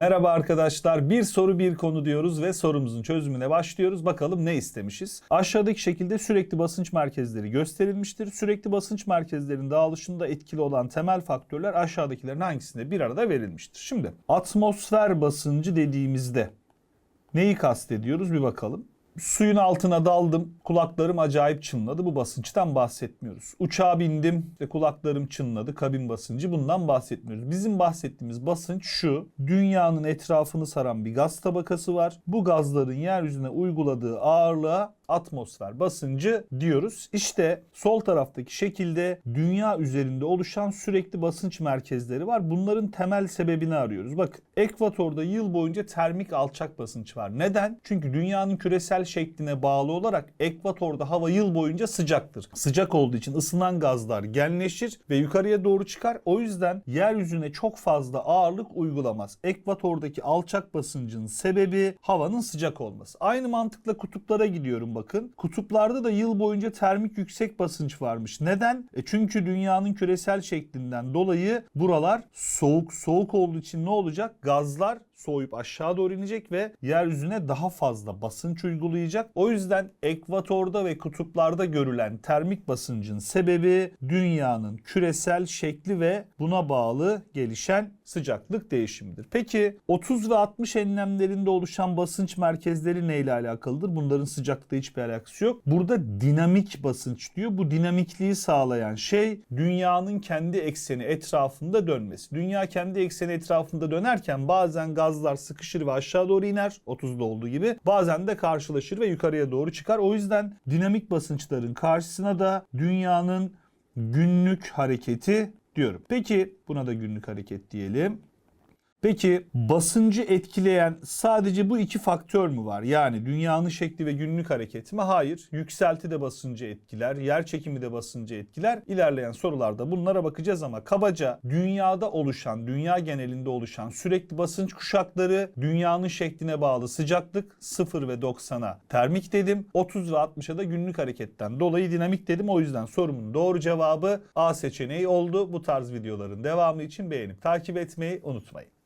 Merhaba arkadaşlar. Bir soru bir konu diyoruz ve sorumuzun çözümüne başlıyoruz. Bakalım ne istemişiz? Aşağıdaki şekilde sürekli basınç merkezleri gösterilmiştir. Sürekli basınç merkezlerinin dağılışında etkili olan temel faktörler aşağıdakilerin hangisinde bir arada verilmiştir? Şimdi atmosfer basıncı dediğimizde neyi kastediyoruz bir bakalım. Suyun altına daldım, kulaklarım acayip çınladı. Bu basınçtan bahsetmiyoruz. Uçağa bindim ve kulaklarım çınladı, kabin basıncı bundan bahsetmiyoruz. Bizim bahsettiğimiz basınç şu. Dünyanın etrafını saran bir gaz tabakası var. Bu gazların yeryüzüne uyguladığı ağırlığa atmosfer basıncı diyoruz. İşte sol taraftaki şekilde dünya üzerinde oluşan sürekli basınç merkezleri var. Bunların temel sebebini arıyoruz. Bakın ekvatorda yıl boyunca termik alçak basınç var. Neden? Çünkü dünyanın küresel şekline bağlı olarak ekvatorda hava yıl boyunca sıcaktır. Sıcak olduğu için ısınan gazlar genleşir ve yukarıya doğru çıkar. O yüzden yeryüzüne çok fazla ağırlık uygulamaz. Ekvatordaki alçak basıncın sebebi havanın sıcak olması. Aynı mantıkla kutuplara gidiyorum bakın. Kutuplarda da yıl boyunca termik yüksek basınç varmış. Neden? E çünkü dünyanın küresel şeklinden dolayı buralar soğuk. Soğuk olduğu için ne olacak? Gazlar soğuyup aşağı doğru inecek ve yeryüzüne daha fazla basınç uygulayacak. O yüzden ekvatorda ve kutuplarda görülen termik basıncın sebebi dünyanın küresel şekli ve buna bağlı gelişen sıcaklık değişimidir. Peki 30 ve 60 enlemlerinde oluşan basınç merkezleri neyle alakalıdır? Bunların sıcaklıkla hiçbir alakası yok. Burada dinamik basınç diyor. Bu dinamikliği sağlayan şey dünyanın kendi ekseni etrafında dönmesi. Dünya kendi ekseni etrafında dönerken bazen gazlar sıkışır ve aşağı doğru iner 30'da olduğu gibi. Bazen de karşılaşır ve yukarıya doğru çıkar. O yüzden dinamik basınçların karşısına da dünyanın günlük hareketi diyorum. Peki buna da günlük hareket diyelim. Peki basıncı etkileyen sadece bu iki faktör mü var? Yani dünyanın şekli ve günlük hareketi mi? Hayır. Yükselti de basıncı etkiler, yer çekimi de basıncı etkiler. İlerleyen sorularda bunlara bakacağız ama kabaca dünyada oluşan, dünya genelinde oluşan sürekli basınç kuşakları dünyanın şekline bağlı sıcaklık 0 ve 90'a termik dedim. 30 ve 60'a da günlük hareketten dolayı dinamik dedim. O yüzden sorumun doğru cevabı A seçeneği oldu. Bu tarz videoların devamı için beğenip takip etmeyi unutmayın.